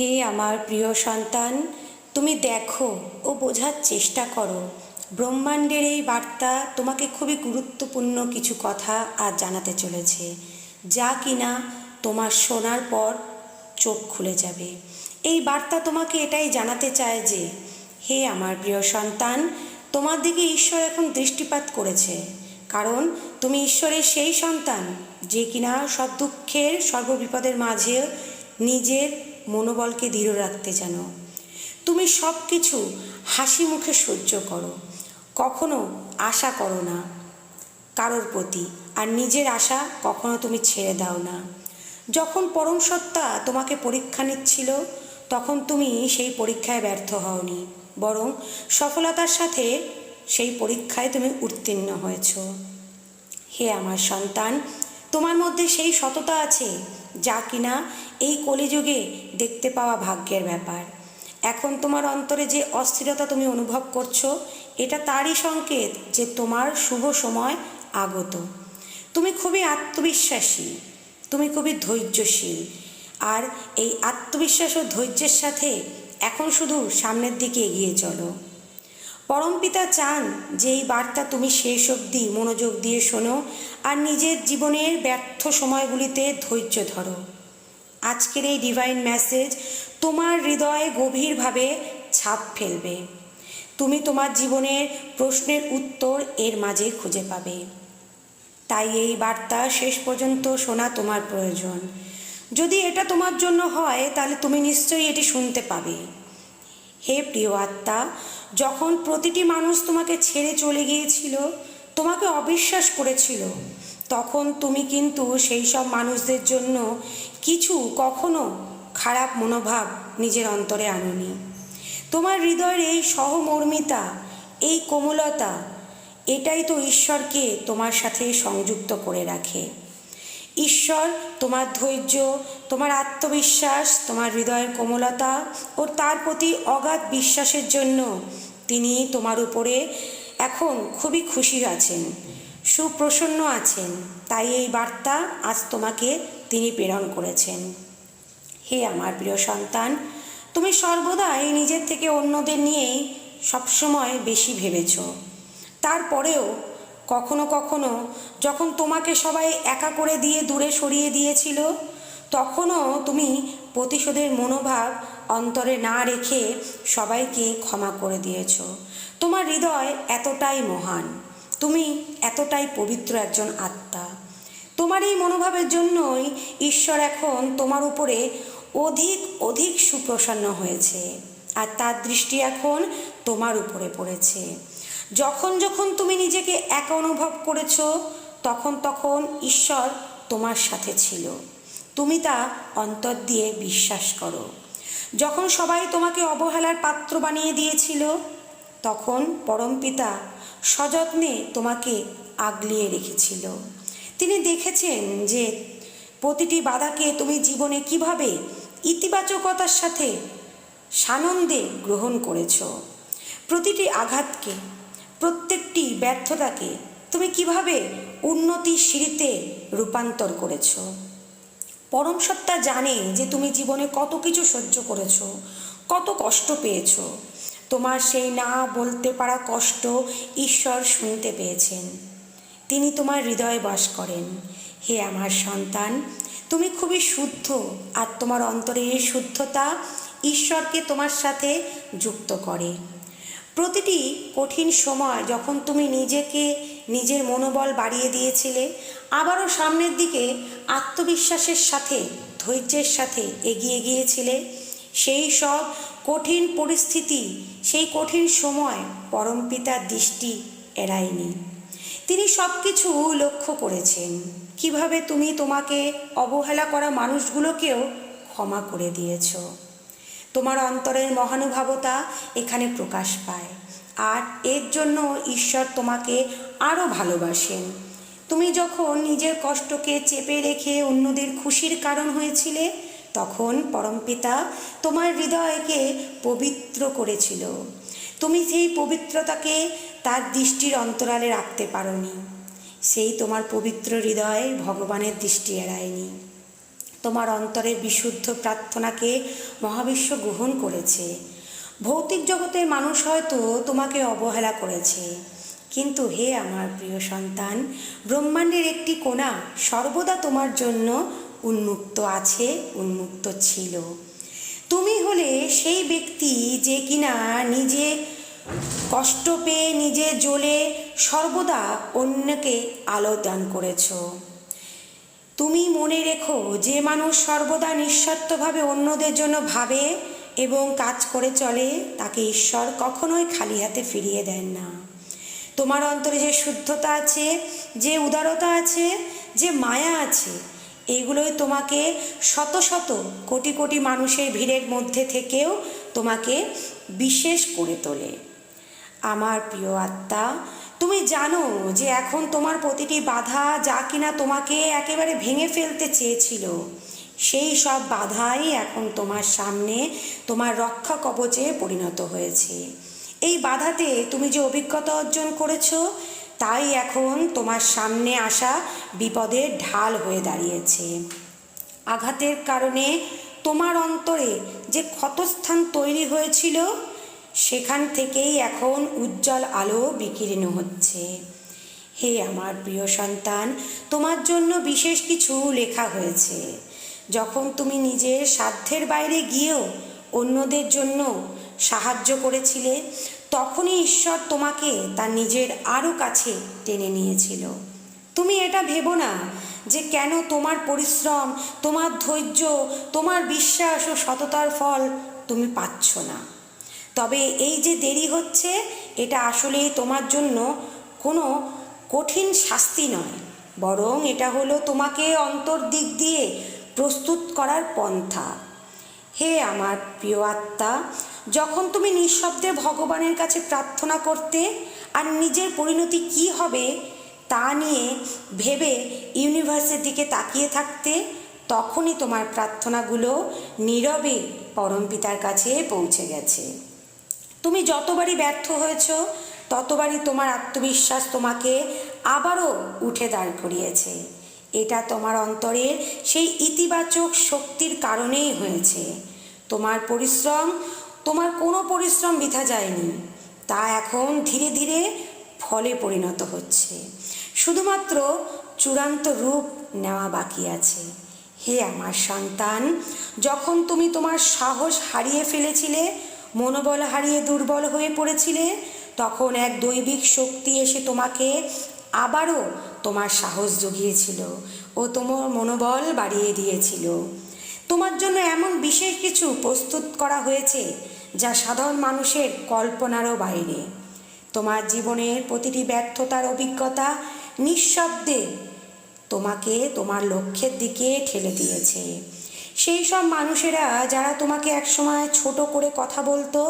হে আমার প্রিয় সন্তান, তুমি দেখো ও বোঝার চেষ্টা করো। ব্রহ্মাণ্ডের এই বার্তা তোমাকে খুবই গুরুত্বপূর্ণ কিছু কথা আজ জানাতে চলেছে, যা কিনা তোমার শোনার পর চোখ খুলে যাবে। এই বার্তা তোমাকে এটাই জানাতে চায় যে, হে আমার প্রিয় সন্তান, তোমার দিকে ঈশ্বর এখন দৃষ্টিপাত করেছে, কারণ তুমি ঈশ্বরের সেই সন্তান, যে কিনা সব দুঃখের সর্ববিপদের মাঝে নিজের মনোবলকে দৃঢ় রাখতে জানো তুমি সব কিছু হাসি মুখে সহ্য করো। কখনো আশা করো না কারোর প্রতি, আর নিজের আশা কখনো তুমি ছেড়ে দাও না। যখন পরম সত্তা তোমাকে পরীক্ষা নিচ্ছিল, তখন তুমি সেই পরীক্ষায় ব্যর্থ হওনি, বরং সফলতার সাথে সেই পরীক্ষায় তুমি উত্তীর্ণ হয়েছ। হে আমার সন্তান, তোমার মধ্যে সেই সততা আছে যা কিনা এই কলিযুগে দেখতে পাওয়া ভাগ্যের ব্যাপার। এখন তোমার অন্তরে যে অস্থিরতা তুমি অনুভব করছ, এটা তারই সংকেত যে তোমার শুভ সময় আগত। তুমি খুবই আত্মবিশ্বাসী, তুমি খুবই ধৈর্যশীল। আর এই আত্মবিশ্বাস ও ধৈর্যের সাথে এখন শুধু সামনের দিকে এগিয়ে চলো। পরমপিতা চান যে এই বার্তা তুমি শেষ অবধি মনোযোগ দিয়ে শোনো আর নিজের জীবনের ব্যর্থ সময়গুলিতে ধৈর্য ধরো। আজকের এই ডিভাইন মেসেজ তোমার হৃদয়ে গভীরভাবে ছাপ ফেলবে। তুমি তোমার জীবনের প্রশ্নের উত্তর এর মাঝে খুঁজে পাবে। তাই এই বার্তা শেষ পর্যন্ত শোনা তোমার প্রয়োজন। যদি এটা তোমার জন্য হয়, তাহলে তুমি নিশ্চয়ই এটি শুনতে পাবে। হে প্রিয় আত্মা যখন প্রতিটি মানুষ তোমাকে ছেড়ে চলে গিয়েছিল, তোমাকে অবিশ্বাস করেছিল, তখন তুমি কিন্তু সেই সব মানুষদের জন্য কিছু কখনো খারাপ মনোভাব নিজের অন্তরে আনোনি। তোমার হৃদয়ের এই সহমর্মিতা, এই কোমলতা, এটাই তো ঈশ্বরকে তোমার সাথে সংযুক্ত করে রাখে। ঈশ্বর, তোমার ধৈর্য, তোমার আত্মবিশ্বাস, তোমার হৃদয়ের কোমলতা ও তার প্রতি অগাধ বিশ্বাসের জন্য তিনি তোমার উপরে এখন খুবই খুশি আছেন, সুপ্রসন্ন আছেন। তাই এই বার্তা আজ তোমাকে তিনি প্রেরণ করেছেন। হে আমার প্রিয় সন্তান, তুমি সর্বদাই নিজের থেকে অন্যদের নিয়েই সবসময় বেশি ভেবেছ। তারপরেও কখনো কখনো যখন তোমাকে সবাই একা করে দিয়ে দূরে সরিয়ে দিয়েছিল, তখনও তুমি প্রতিশোধের মনোভাব অন্তরে না রেখে সবাইকে ক্ষমা করে দিয়েছ। তোমার হৃদয় এতটাই মহান, তুমি এতটাই পবিত্র একজন আত্মা। তোমার এই মনোভাবের জন্যই ঈশ্বর এখন তোমার উপরে অধিক অধিক সুপ্রসন্ন হয়েছে, আর তার দৃষ্টি এখন তোমার উপরে পড়েছে। যখন যখন তুমি নিজেকে একা অনুভব করেছ, তখন তখন ঈশ্বর তোমার সাথে ছিল। তুমি তা অন্তর দিয়ে বিশ্বাস করো। যখন সবাই তোমাকে অবহেলার পাত্র বানিয়ে দিয়েছিল, তখন পরমপিতা সযত্নে তোমাকে আগলিয়ে রেখেছিল। তিনি দেখেছেন যে প্রতিটি বাধাকে তুমি জীবনে কীভাবে ইতিবাচকতার সাথে সানন্দে গ্রহণ করেছ। প্রতিটি আঘাতকে প্রত্যেকটি ব্যর্থতাকে তুমি কীভাবে উন্নতির সিঁড়িতে রূপান্তর করেছ? পরম সত্তা জানে যে তুমি জীবনে কত কিছু সহ্য করেছ, কত কষ্ট পেয়েছ। তোমার সেই না বলতে পারা কষ্ট ঈশ্বর শুনতে পেয়েছেন। তিনি তোমার হৃদয়ে বাস করেন। হে আমার সন্তান, তুমি খুবই শুদ্ধ আর তোমার অন্তরে এই শুদ্ধতা ঈশ্বরকে তোমার সাথে যুক্ত করে। প্রতিটি কঠিন সময় যখন তুমি নিজেকে নিজের মনোবল বাড়িয়ে দিয়েছিলে, আবারও সামনের দিকে আত্মবিশ্বাসের সাথে, ধৈর্যের সাথে এগিয়ে গিয়েছিলে, সেই সব কঠিন পরিস্থিতি, সেই কঠিন সময় পরমপিতার দৃষ্টি এড়ায়নি। তিনি সব কিছু লক্ষ্য করেছেন। কীভাবে তুমি তোমাকে অবহেলা করা মানুষগুলোকেও ক্ষমা করে দিয়েছ? তোমার অন্তরের মহানুভাবতা এখানে প্রকাশ পায়। আর এর জন্য ঈশ্বর তোমাকে আরও ভালোবাসেন। তুমি যখন নিজের কষ্টকে চেপে রেখে অন্যদের খুশির কারণ হয়েছিলে, তখন পরমপিতা তোমার হৃদয়কে পবিত্র করেছিল। তুমি সেই পবিত্রতাকে তার দৃষ্টির অন্তরালে রাখতে পারোনি। সেই তোমার পবিত্র হৃদয় ভগবানের দৃষ্টি এড়ায়নি। তোমার অন্তরের বিশুদ্ধ প্রার্থনাকে মহাবিশ্ব গ্রহণ করেছে। ভৌতিক জগতের মানুষ হয়তো তোমাকে অবহেলা করেছে। কিন্তু হে আমার প্রিয় সন্তান, ব্রহ্মাণ্ডের একটি কোণা সর্বদা তোমার জন্য উন্মুক্ত আছে, উন্মুক্ত ছিল। তুমি হলে সেই ব্যক্তি যে কিনা নিজে কষ্ট পেয়ে নিজে জ্বলে সর্বদা অন্যকে আলো দান করেছ। তুমি মনে রেখো যে মানুষ সর্বদা নিঃস্বার্থভাবে অন্যদের জন্য ভাবে এবং কাজ করে চলে, তাকে ঈশ্বর কখনোই খালি হাতে ফিরিয়ে দেন না। তোমার অন্তরে যে শুদ্ধতা আছে, যে উদারতা আছে, যে মায়া আছে এইগুলোই তোমাকে শত শত কোটি কোটি মানুষের ভিড়ের মধ্যে থেকেও তোমাকে বিশেষ করে তোলে। আমার প্রিয় আত্মা তুমি জানো যে এখন তোমার প্রতিটি বাধা যা কিনা তোমাকে একেবারে ভেঙে ফেলতে চেয়েছিল, সেই সব বাধাই এখন তোমার সামনে তোমার রক্ষা কবচে পরিণত হয়েছে। এই বাধাতে তুমি যে অভিজ্ঞতা অর্জন করেছ, তাই এখন তোমার সামনে আসা বিপদের ঢাল হয়ে দাঁড়িয়েছে। আঘাতের কারণে তোমার অন্তরে যে ক্ষতস্থান তৈরি হয়েছিল সেখান থেকেই এখন উজ্জ্বল আলো বিকীর্ণ হচ্ছে। হে আমার প্রিয় সন্তান, তোমার জন্য বিশেষ কিছু লেখা হয়েছে। যখন তুমি নিজের সাধ্যের বাইরে গিয়েও অন্যদের জন্য সাহায্য করেছিলে, তখনই ঈশ্বর তোমাকে তার নিজের আরও কাছে টেনে নিয়েছিল। তুমি এটা ভেবো না যে কেন তোমার পরিশ্রম, তোমার ধৈর্য, তোমার বিশ্বাস ও সততার ফল তুমি পাচ্ছ না। তবে এই যে দেরি হচ্ছে, এটা আসলে তোমার জন্য কোনো কঠিন শাস্তি নয়। বরং এটা হলো তোমাকে অন্তর দিক দিয়ে প্রস্তুত করার পন্থা। হে আমার প্রিয় আত্মা, যখন তুমি নিঃশব্দে ভগবানের কাছে প্রার্থনা করতে আর নিজের পরিণতি কি হবে তা নিয়ে ভেবে ইউনিভার্সের দিকে তাকিয়ে থাকতে, তখনই তোমার প্রার্থনাগুলো নীরবে পরমপিতার কাছে পৌঁছে গেছে। তুমি যতবারই ব্যর্থ হয়েছ, ততবারই তোমার আত্মবিশ্বাস তোমাকে আবারও উঠে দাঁড় করিয়েছে। এটা তোমার অন্তরের সেই ইতিবাচক শক্তির কারণেই হয়েছে। তোমার পরিশ্রম, তোমার কোনো পরিশ্রম বৃথা যায়নি। তা এখন ধীরে ধীরে ফলে পরিণত হচ্ছে। শুধুমাত্র চূড়ান্ত রূপ নেওয়া বাকি আছে। হে আমার সন্তান, যখন তুমি তোমার সাহস হারিয়ে ফেলেছিলে মনোবল হারিয়ে দুর্বল হয়ে পড়েছিলে? তখন এক দৈবিক শক্তি এসে তোমাকে আবারও তোমার সাহস জুগিয়েছিল ও তোমার মনোবল বাড়িয়ে দিয়েছিল। তোমার জন্য এমন বিশেষ কিছু প্রস্তুত করা হয়েছে যা সাধারণ মানুষের কল্পনারও বাইরে। তোমার জীবনের প্রতিটি ব্যর্থতার অভিজ্ঞতা নিঃশব্দে তোমাকে তোমার লক্ষ্যের দিকে ঠেলে দিয়েছে। সেই সব মানুষেরা যারা তোমাকে একসময় ছোট করে কথা বলতো,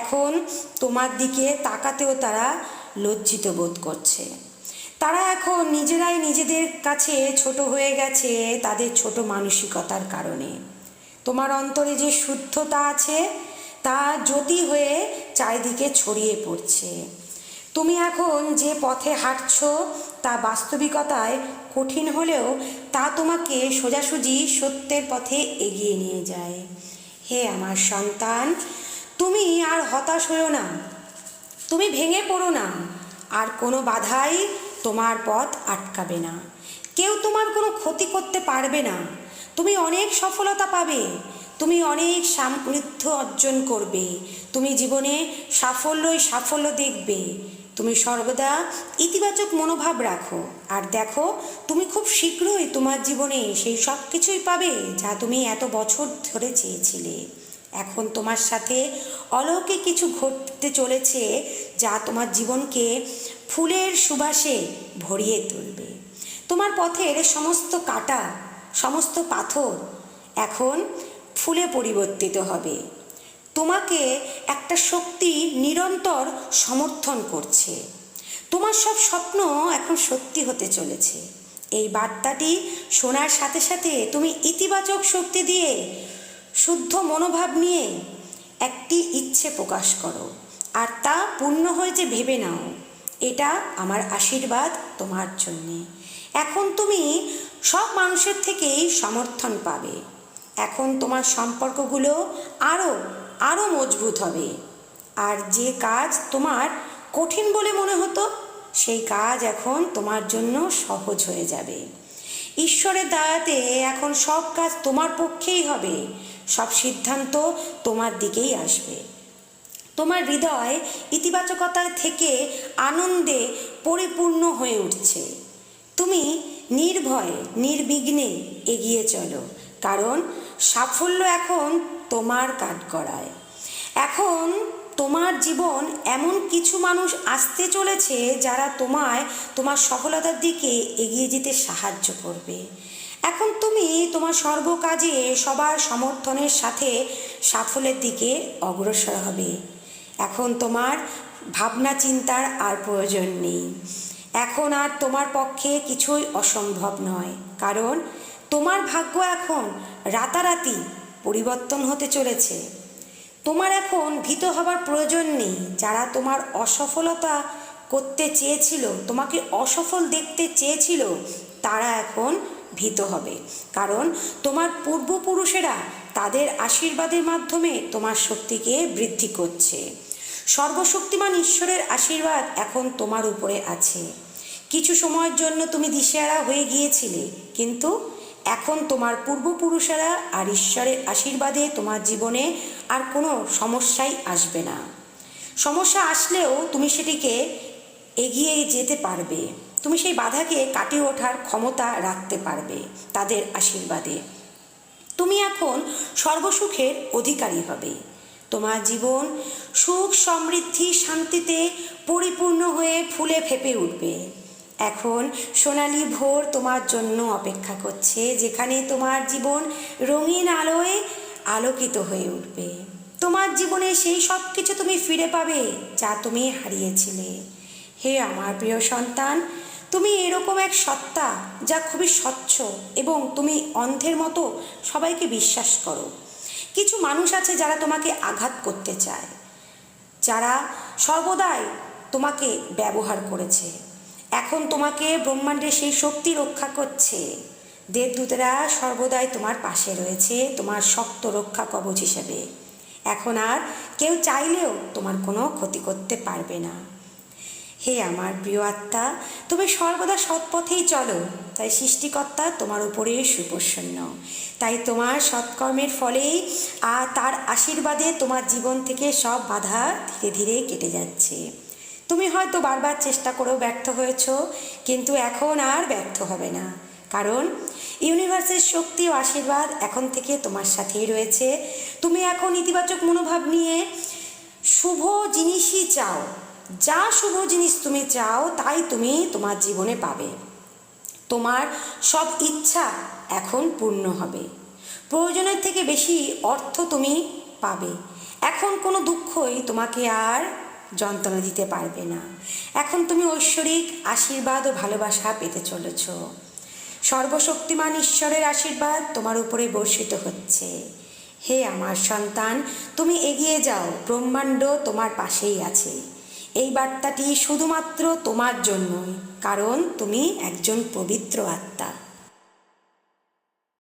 এখন তোমার দিকে তাকাতেও তারা লজ্জিত বোধ করছে। তারা এখন নিজেরাই নিজেদের কাছে ছোট হয়ে গেছে তাদের ছোট মানসিকতার কারণে। তোমার অন্তরে যে শুদ্ধতা আছে, তা জ্যোতি হয়ে চারিদিকে ছড়িয়ে পড়ছে। তুমি এখন যে পথে হাঁটছ তা বাস্তবিকতায় কঠিন হলেও তা তোমাকে সোজাসুজি সত্যের পথে এগিয়ে নিয়ে যায়। হে আমার সন্তান, তুমি আর হতাশ হয়েও না। তুমি ভেঙে পড়ো না। আর কোনো বাধাই তোমার পথ আটকাবে না। কেউ তোমার কোনো ক্ষতি করতে পারবে না। তুমি অনেক সফলতা পাবে। তুমি অনেক সমৃদ্ধ অর্জন করবে। তুমি জীবনে সাফল্যই সাফল্য দেখবে। তুমি সর্বদা ইতিবাচক মনোভাব রাখো। আর দেখো, তুমি খুব শীঘ্রই তোমার জীবনে সেই সব কিছুই পাবে যা তুমি এত বছর ধরে চেয়েছিলে। এখন তোমার সাথে অলৌকিক কিছু ঘটতে চলেছে যা তোমার জীবনকে ফুলের সুবাসে ভরিয়ে তুলবে। তোমার পথের সমস্ত কাটা, সমস্ত পাথর এখন ফুলে পরিবর্তিত হবে। তোমাকে একটা শক্তি নিরন্তর সমর্থন করছে। তোমার সব স্বপ্ন এখন সত্যি হতে চলেছে। এই বার্তাটি শোনার সাথে সাথে তুমি ইতিবাচক শক্তি দিয়ে, শুদ্ধ মনোভাব নিয়ে একটি ইচ্ছে প্রকাশ করো। আর তা পূর্ণ হয়েছে ভেবে নাও। এটা আমার আশীর্বাদ তোমার জন্যে। এখন তুমি সব মানুষের থেকেই সমর্থন পাবে। এখন তোমার সম্পর্কগুলো আরও আরও মজবুত হবে। আর যে কাজ তোমার কঠিন বলে মনে হতো, সেই কাজ এখন তোমার জন্য সহজ হয়ে যাবে। ঈশ্বরের দয়াতে এখন সব কাজ তোমার পক্ষেই হবে। সব সিদ্ধান্ত তোমার দিকেই আসবে। তোমার হৃদয় ইতিবাচকতা থেকে আনন্দে পরিপূর্ণ হয়ে উঠছে। তুমি নির্ভয়ে, নির্বিঘ্নে এগিয়ে চলো। কারণ সাফল্য এখন তোমার কাঠগড়ায় এখন তোমার জীবন এমন কিছু মানুষ আসতে চলেছে যারা তোমায়, তোমার সফলতার দিকে এগিয়ে যেতে সাহায্য করবে। এখন তুমি তোমার সর্বকাজে সবার সমর্থনের সাথে সাফল্যের দিকে অগ্রসর হবে। এখন তোমার ভাবনা চিন্তার আর প্রয়োজন নেই। এখন আর তোমার পক্ষে কিছুই অসম্ভব নয়। কারণ তোমার ভাগ্য এখন রাতারাতি পরিবর্তন হতে চলেছে। তোমার এখন ভীত হবার প্রয়োজন নেই। যারা তোমার অসফলতা করতে চেয়েছিল, তোমাকে অসফল দেখতে চেয়েছিল, তারা এখন ভীত হবে। কারণ তোমার পূর্বপুরুষেরা তাদের আশীর্বাদের মাধ্যমে তোমার শক্তিকে বৃদ্ধি করছে। সর্বশক্তিমান ঈশ্বরের আশীর্বাদ এখন তোমার উপরে আছে। কিছু সময়ের জন্য তুমি দিশেহারা হয়ে গিয়েছিলে, কিন্তু এখন তোমার পূর্বপুরুষেরা আর ঈশ্বরের আশীর্বাদে তোমার জীবনে আর কোনো সমস্যাই আসবে না। সমস্যা আসলেও তুমি সেটিকে এগিয়ে যেতে পারবে। তুমি সেই বাধাকে কাটিয়ে ওঠার ক্ষমতা রাখতে পারবে তাদের আশীর্বাদে। তুমি এখন সর্বসুখের অধিকারী হবে। তোমার জীবন সুখ, সমৃদ্ধি, শান্তিতে পরিপূর্ণ হয়ে ফুলে ফেপে উঠবে। এখন সোনালি ভোর তোমার জন্য অপেক্ষা করছে, যেখানে তোমার জীবন রঙিন আলোয় আলোকিত হয়ে উঠবে। তোমার জীবনে সেই সব কিছু তুমি ফিরে পাবে যা তুমি হারিয়েছিলে। হে আমার প্রিয় সন্তান, তুমি এরকম এক সত্তা যা খুবই স্বচ্ছ এবং তুমি অন্ধের মতো সবাইকে বিশ্বাস করো। কিছু মানুষ আছে যারা তোমাকে আঘাত করতে চায়, যারা সর্বদাই তোমাকে ব্যবহার করেছে। এখন তোমাকে ব্রহ্মাণ্ডের সেই শক্তি রক্ষা করছে। দেবদূতেরা সর্বদাই তোমার পাশে রয়েছে, তোমার শক্ত রক্ষা কবচ হিসেবে। এখন আর কেউ চাইলেও তোমার কোনো ক্ষতি করতে পারবে না। হে আমার প্রিয় আত্মা, তুমি সর্বদা সৎপথেই চলো, তাই সৃষ্টিকর্তা তোমার উপরে সুপ্রসন্ন। তাই তোমার সৎকর্মের ফলেই আর তার আশীর্বাদে তোমার জীবন থেকে সব বাধা ধীরে ধীরে কেটে যাচ্ছে। তুমি হয়তো বারবার চেষ্টা করেও ব্যর্থ হয়েছ, কিন্তু এখন আর ব্যর্থ হবে না। কারণ ইউনিভার্সের শক্তি ও আশীর্বাদ এখন থেকে তোমার সাথেই রয়েছে। তুমি এখন ইতিবাচক মনোভাব নিয়ে শুভ জিনিসই চাও। যা শুভ জিনিস তুমি চাও, তাই তুমি তোমার জীবনে পাবে। তোমার সব ইচ্ছা এখন পূর্ণ হবে। প্রয়োজনের থেকে বেশি অর্থ তুমি পাবে। এখন কোনো দুঃখই তোমাকে আর যন্ত্রণা দিতে পারবে না। এখন তুমি ঐশ্বরিক আশীর্বাদ ও ভালোবাসা পেতে চলেছ। সর্বশক্তিমান ঈশ্বরের আশীর্বাদ তোমার উপরে বর্ষিত হচ্ছে। হে আমার সন্তান, তুমি এগিয়ে যাও, ব্রহ্মাণ্ড তোমার পাশেই আছে। এই বার্তাটি শুধুমাত্র তোমার জন্যই, কারণ তুমি একজন পবিত্র আত্মা।